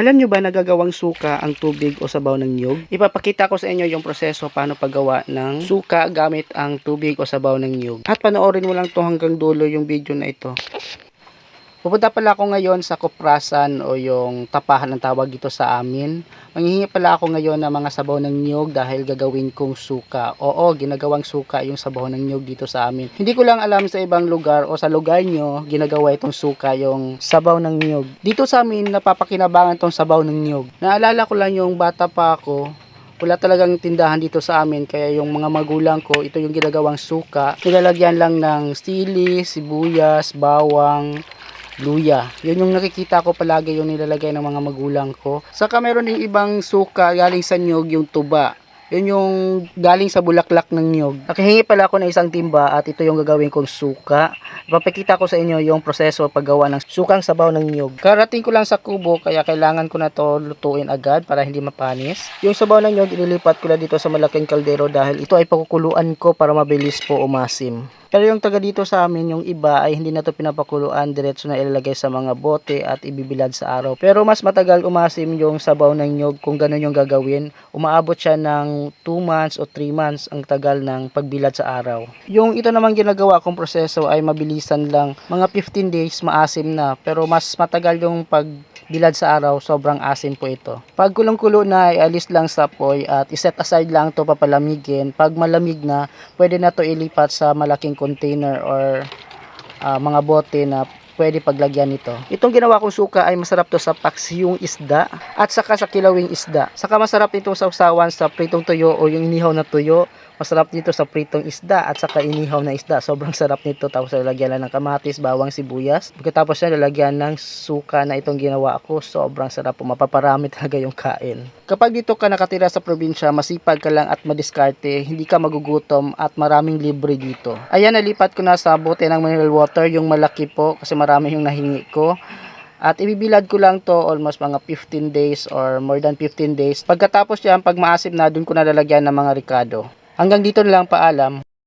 Alam nyo ba nagagawang suka ang tubig o sabaw ng niyog? Ipapakita ko sa inyo yung proseso paano paggawa ng suka gamit ang tubig o sabaw ng niyog. At panoorin mo lang to hanggang dulo yung video na ito. Pupunta pala ako ngayon sa kuprasan o yung tapahan ng tawag dito sa amin. Manghihingi pala ako ngayon ng mga sabaw ng niyog dahil gagawin kong suka. Oo, ginagawang suka yung sabaw ng niyog dito sa amin. Hindi ko lang alam sa ibang lugar o sa lugar nyo, ginagawa itong suka yung sabaw ng niyog. Dito sa amin, napapakinabangan tong sabaw ng niyog. Naalala ko lang yung bata pa ako, wala talagang tindahan dito sa amin kaya yung mga magulang ko ito yung ginagawang suka nilalagyan lang ng sili, sibuyas, bawang luya. Yun yung nakikita ko palagi yung nilalagay ng mga magulang ko. Saka meron din ibang suka galing sa nyog yung tuba. Yun yung galing sa bulaklak ng nyog. Nakihingi pala ako ng isang timba at ito yung gagawin kong suka. Ipapakita ko sa inyo yung proseso paggawa ng sukang sabaw ng nyog. Karating ko lang sa kubo kaya kailangan ko na to lutuin agad para hindi mapanis. Yung sabaw ng nyog ililipat ko na dito sa malaking kaldero dahil ito ay pakukuluan ko para mabilis po umasim. Pero yung taga dito sa amin, yung iba ay hindi na to pinapakuluan, diretso na ilalagay sa mga bote at ibibilad sa araw. Pero mas matagal umasim yung sabaw ng nyog kung ganun yung gagawin. Umaabot siya ng 2 months o 3 months ang tagal ng pagbilad sa araw. Yung ito naman ginagawa kong proseso ay mabilisan lang. Mga 15 days maasim na. Pero mas matagal yung pag bilad sa araw, sobrang asim po ito. Pag kulong-kulo na, ialis lang sa apoy at iset aside lang to papalamigin. Pag malamig na, pwede na to ilipat sa malaking container or ah, mga bote na pwede paglagyan nito. Itong ginawa kong suka ay masarap to sa paksiyong isda at saka sa kilawing isda. Saka masarap itong sausawan sa pritong tuyo o yung inihaw na tuyo. Masarap nito sa pritong isda at saka inihaw na isda. Sobrang sarap nito. Tapos lalagyan lang ng kamatis, bawang, sibuyas. Pagkatapos na lalagyan ng suka na itong ginawa ko. Sobrang sarap po. Mapaparami talaga yung kain. Kapag dito ka nakatira sa probinsya, masipag ka lang at madiskarte. Hindi ka magugutom at maraming libre dito. Ayan, nalipat ko na sa bote ng mineral water. Yung malaki po kasi marami yung nahingi ko. At ibibilad ko lang to almost mga 15 days or more than 15 days. Pagkatapos yan, pag maasim na, dun ko na lalagyan ng mga ricado. Hanggang dito na lang paalam.